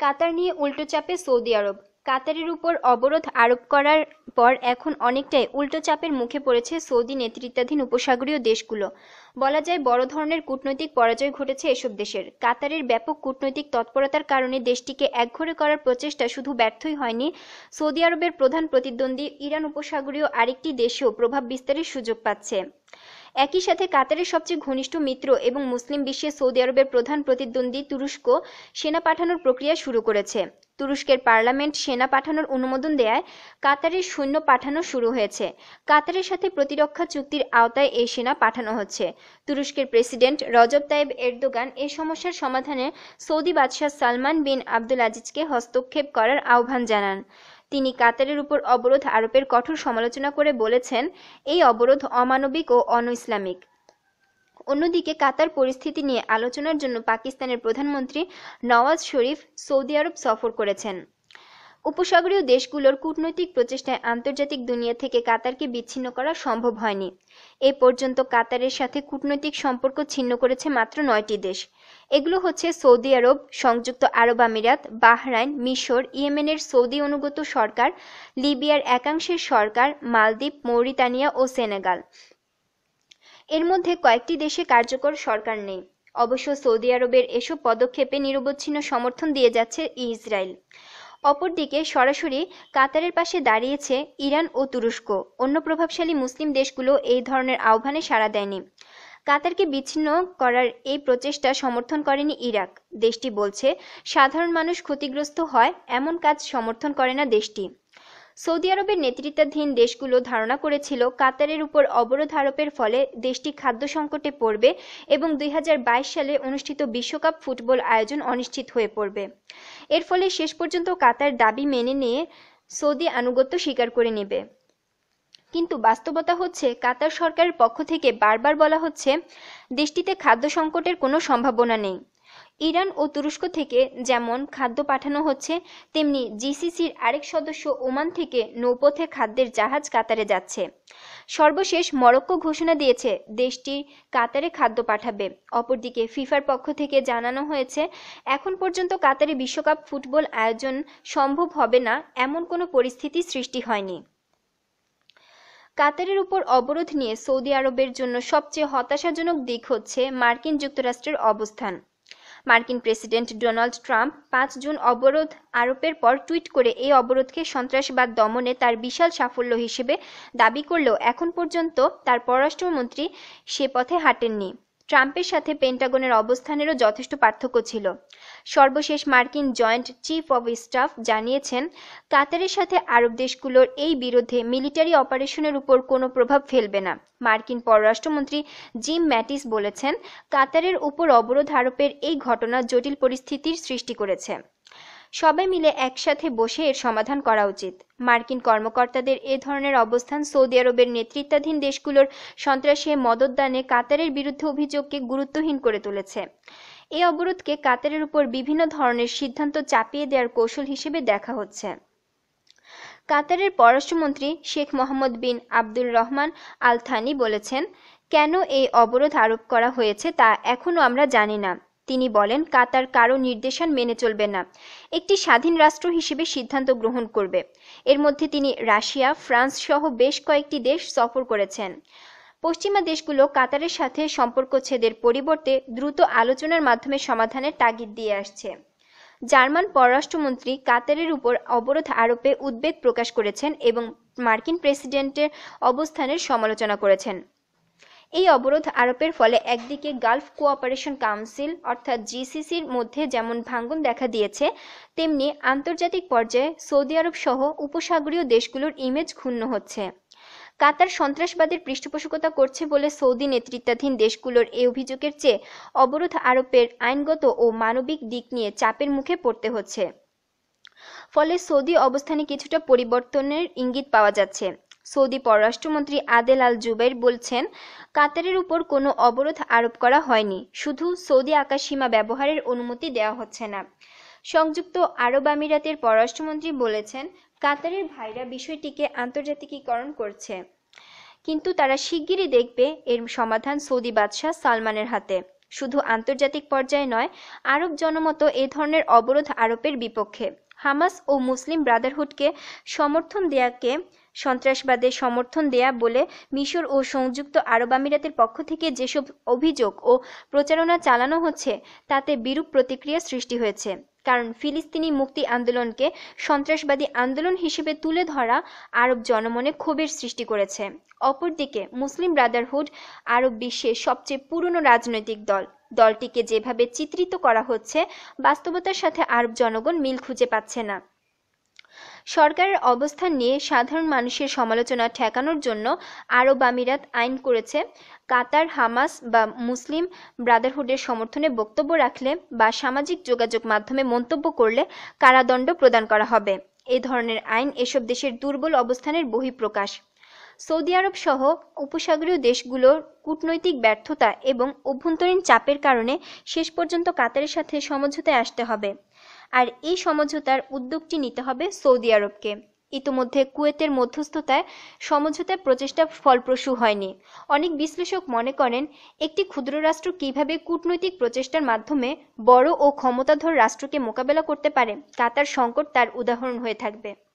কাতার নিয়ে উল্টো চাপে সৌদি আরব। কাতারের উপর অবরোধ আরোপ করার পর এখন অনেকটাই উল্টো চাপের মুখে পড়েছে সৌদি নেতৃত্বাধীন উপসাগরীয় দেশগুলো। বলা যায় বড় ধরনের কূটনৈতিক পরাজয় ঘটেছে এসব দেশের। কাতারের ব্যাপক কূটনৈতিক তৎপরতার কারণে দেশটিকে একঘরে করার প্রচেষ্টা শুধু ব্যর্থই হয়নি। সৌদি আরবের প্রধান প্রতিদ্বন্দ্বী ইরান উপসাগরীয় আরেকটি দেশেও প্রভাব বিস্তারের সুযোগ পাচ্ছে। একই সাথে কাতারের সবচেয়ে ঘনিষ্ঠ মিত্র এবং মুসলিম বিশ্বে সৌদি আরবের প্রধান প্রতিদ্বন্দ্বী তুরস্ক সেনা পাঠানোর প্রক্রিয়া শুরু করেছে। তুরস্কের পার্লামেন্ট সেনা পাঠানোর অনুমোদন দেয়ায় কাতারের সৈন্য পাঠানো শুরু হয়েছে। কাতারের সাথে প্রতিরক্ষা চুক্তির আওতায় এই সেনা পাঠানো হচ্ছে। তুরস্কের প্রেসিডেন্ট রজব তাইব এরদোগান এ সমস্যার সমাধানে সৌদি বাদশাহ সালমান বিন আব্দুল আজিজকে হস্তক্ষেপ করার আহ্বান জানান। তিনি কাতারের উপর অবরোধ আরোপের কঠোর সমালোচনা করে বলেছেন, এই অবরোধ অমানবিক ও অন ইসলামিক অন্যদিকে কাতার পরিস্থিতি নিয়ে আলোচনার জন্য পাকিস্তানের প্রধানমন্ত্রী নওয়াজ শরীফ সৌদি আরব সফর করেছেন। উপসাগরীয় দেশগুলোর কূটনৈতিক প্রচেষ্টায় আন্তর্জাতিক দুনিয়া থেকে কাতারকে বিচ্ছিন্ন করা সম্ভব হয়নি। এ পর্যন্ত কাতারের সাথে কূটনৈতিক সম্পর্ক ছিন্ন করেছে মাত্র নয়টি দেশ। এগুলো হচ্ছে সৌদি আরব, সংযুক্ত আরব আমিরাত, বাহরাইন, মিশর, ইয়েমেনের সৌদি অনুগত সরকার, লিবিয়ার একাংশের সরকার, মালদ্বীপ, মৌরিতানিয়া ও সেনেগাল। এর মধ্যে কয়েকটি দেশে কার্যকর সরকার নেই। অবশ্য সৌদি আরবের এসব পদক্ষেপে নিরবচ্ছিন্ন সমর্থন দিয়ে যাচ্ছে ইসরায়েল। অপরদিকে সরাসরি কাতারের পাশে দাঁড়িয়েছে ইরান ও তুরস্ক। অন্য প্রভাবশালী মুসলিম দেশগুলো এই ধরনের আহ্বানে সাড়া দেয়নি। কাতারকে বিচ্ছিন্ন করার এই প্রচেষ্টা সমর্থন করেনি ইরাক। দেশটি বলছে, সাধারণ মানুষ ক্ষতিগ্রস্ত হয়, এমন কাজ সমর্থন করে না দেশটি। সৌদি আরবের নেতৃত্বাধীন দেশগুলো ধারণা করেছিল কাতারের উপর অবরোধ আরোপের ফলে দেশটি খাদ্য সংকটে পড়বে এবং দুই হাজার বাইশ সালে অনুষ্ঠিত বিশ্বকাপ ফুটবল আয়োজন অনিশ্চিত হয়ে পড়বে। এর ফলে শেষ পর্যন্ত কাতার দাবি মেনে নিয়ে সৌদি আনুগত্য স্বীকার করে নেবে। কিন্তু বাস্তবতা হচ্ছে, কাতার সরকারের পক্ষ থেকে বারবার বলা হচ্ছে, দেশটিতে খাদ্য সংকটের কোনো সম্ভাবনা নেই। ইরান ও তুরস্ক থেকে যেমন খাদ্য পাঠানো হচ্ছে, তেমনি জিসিসির আরেক সদস্য ওমান থেকে নৌপথে খাদ্যের জাহাজ কাতারে যাচ্ছে। সর্বশেষ মরক্কো ঘোষণা দিয়েছে, দেশটি কাতারে খাদ্য পাঠাবে। অপরদিকে ফিফার পক্ষ থেকে জানানো হয়েছে, এখন পর্যন্ত কাতারে বিশ্বকাপ ফুটবল আয়োজন সম্ভব হবে না, এমন কোনো পরিস্থিতি সৃষ্টি হয়নি। কাতারের উপর অবরোধ নিয়ে সৌদি আরবের জন্য সবচেয়ে হতাশাজনক দিক হচ্ছে মার্কিন যুক্তরাষ্ট্রের অবস্থান। মার্কিন প্রেসিডেন্ট ডোনাল্ড ট্রাম্প পাঁচ জুন অবরোধ আরোপের পর টুইট করে এই অবরোধকে সন্ত্রাসবাদ দমনে তার বিশাল সাফল্য হিসেবে দাবি করলেও এখন পর্যন্ত তার পররাষ্ট্রমন্ত্রী সে পথে হাঁটেননি। ট্রাম্পের সাথে পেন্টাগনের অবস্থানেরও যথেষ্ট পার্থক্য ছিল। সর্বশেষ মার্কিন জয়েন্ট চিফ অব স্টাফ জানিয়েছেন, কাতারের সাথে আরব দেশগুলোর এই বিরুদ্ধে মিলিটারি অপারেশনের উপর কোনো প্রভাব ফেলবে না। মার্কিন পররাষ্ট্রমন্ত্রী জিম ম্যাটিস বলেছেন, কাতারের উপর অবরোধ আরোপের এই ঘটনা জটিল পরিস্থিতির সৃষ্টি করেছে। সবাই মিলে একসাথে বসে এর সমাধান করা উচিত। মার্কিন কর্মকর্তাদের এ ধরনের অবস্থান সৌদি আরবের নেতৃত্বাধীন দেশগুলোর সন্ত্রাসে মদতদানে কাতারের বিরুদ্ধে অভিযোগকে গুরুত্বহীন করে তুলেছে। এই অবরোধকে কাতারের উপর বিভিন্ন ধরনের সিদ্ধান্ত চাপিয়ে দেওয়ার কৌশল হিসেবে দেখা হচ্ছে। কাতারের পররাষ্ট্রমন্ত্রী Sheikh Mohammed bin Abdul Rahman Al Thani বলেছেন, কেন এই অবরোধ আরোপ করা হয়েছে তা এখনও আমরা জানি না। তিনি বলেন, কাতার কারও নির্দেশন মেনে চলবে না। একটি স্বাধীন রাষ্ট্র হিসেবে সিদ্ধান্ত গ্রহণ করবে। এর মধ্যে তিনি রাশিয়া, ফ্রান্স সহ বেশ কয়েকটি দেশ সফর করেছেন। পশ্চিমা দেশগুলো কাতারের সাথে সম্পর্ক ছেদের পরিবর্তে দ্রুত আলোচনার মাধ্যমে সমাধানের তাগিদ দিয়ে আসছে। জার্মান পররাষ্ট্রমন্ত্রী কাতারের উপর অবরোধ আরোপে উদ্বেগ প্রকাশ করেছেন এবং মার্কিন প্রেসিডেন্টের অবস্থানের সমালোচনা করেছেন। এই অবরোধ আরোপের ফলে একদিকে গালফ কোঅপারেশন কাউন্সিল, অর্থাৎ জিসিসির মধ্যে যেমন ভাঙ্গন দেখা দিয়েছে, তেমনি আন্তর্জাতিক পর্যায়ে সৌদি আরব সহ উপসাগরীয় দেশগুলোর ইমেজ ক্ষুণ্ণ হচ্ছে। কাতার সন্ত্রাসবাদের পৃষ্ঠপোষকতা করছে বলে সৌদি নেতৃত্বাধীন দেশগুলোর এই অভিযোগের চেয়ে অবরোধ আরোপের আইনগত ও মানবিক দিক নিয়ে চাপের মুখে পড়তে হচ্ছে। ফলে সৌদি অবস্থানে কিছুটা পরিবর্তনের ইঙ্গিত পাওয়া যাচ্ছে। সৌদি পররাষ্ট্রমন্ত্রী আদেল আল জুবের বলছেন, কাতারের উপর কোনো অবরোধ আরোপ করা হয়নি, শুধু সৌদি আকাশসীমা ব্যবহারের অনুমতি দেওয়া হচ্ছে না। সংযুক্ত আরব আমিরাতের পররাষ্ট্রমন্ত্রী বলেছেন, কাতারের ভাইরা বিষয়টিকে আন্তর্জাতিকীকরণ করছে। কিন্তু তারা শিগগিরই দেখবে এর সমাধান সৌদি বাদশাহ সালমানের হাতে। শুধু আন্তর্জাতিক পর্যায়ে নয়, আরব জনমত এ ধরনের অবরোধ আরোপের বিপক্ষে। হামাস ও মুসলিম ব্রাদারহুডকে সমর্থন দেয়াকে সন্ত্রাসবাদের সমর্থন দেয়া বলে মিশর ও সংযুক্ত আরব আমিরাতের পক্ষ থেকে যেসব অভিযোগ ও প্রচারণা চালানো হচ্ছে, তাতে বিরূপ প্রতিক্রিয়া সৃষ্টি হয়েছে। কারণ ফিলিস্তিনি মুক্তি আন্দোলনকে সন্ত্রাসবাদী আন্দোলন হিসেবে তুলে ধরা আরব জনমনে ক্ষোভের সৃষ্টি করেছে। অপরদিকে, মুসলিম ব্রাদারহুড আরব বিশ্বের সবচেয়ে পুরনো রাজনৈতিক দল। দলটিকে যেভাবে চিত্রিত করা হচ্ছে, বাস্তবতার সাথে আরব জনগণ মিল খুঁজে পাচ্ছে না। সরকারের অবস্থান নিয়ে সাধারণ মানুষের সমালোচনা ঠেকানোর জন্য আরব আমিরাত আইন করেছে। কাতার, হামাস বা মুসলিম ব্রাদারহুডের সমর্থনে বক্তব্য রাখলে বা সামাজিক যোগাযোগ মাধ্যমে মন্তব্য করলে কারাদণ্ড প্রদান করা হবে। এ ধরনের আইন এসব দেশের দুর্বল অবস্থানের বহিঃপ্রকাশ। সৌদি আরব সহ উপসাগরীয় দেশগুলোর কূটনৈতিক ব্যর্থতা এবং অভ্যন্তরীণ চাপের কারণে শেষ পর্যন্ত কাতারের সাথে সমঝোতায় আসতে হবে। আর এই সমঝোতার উদ্যোগটি নিতে হবে সৌদি আরবকে। ইতোমধ্যে কুয়েতের মধ্যস্থতায় সমঝোতার প্রচেষ্টা ফলপ্রসূ হয়নি। অনেক বিশ্লেষক মনে করেন, একটি ক্ষুদ্র রাষ্ট্র কীভাবে কূটনৈতিক প্রচেষ্টার মাধ্যমে বড় ও ক্ষমতাধর রাষ্ট্রকে মোকাবেলা করতে পারে কাতার সংকট তার উদাহরণ হয়ে থাকবে।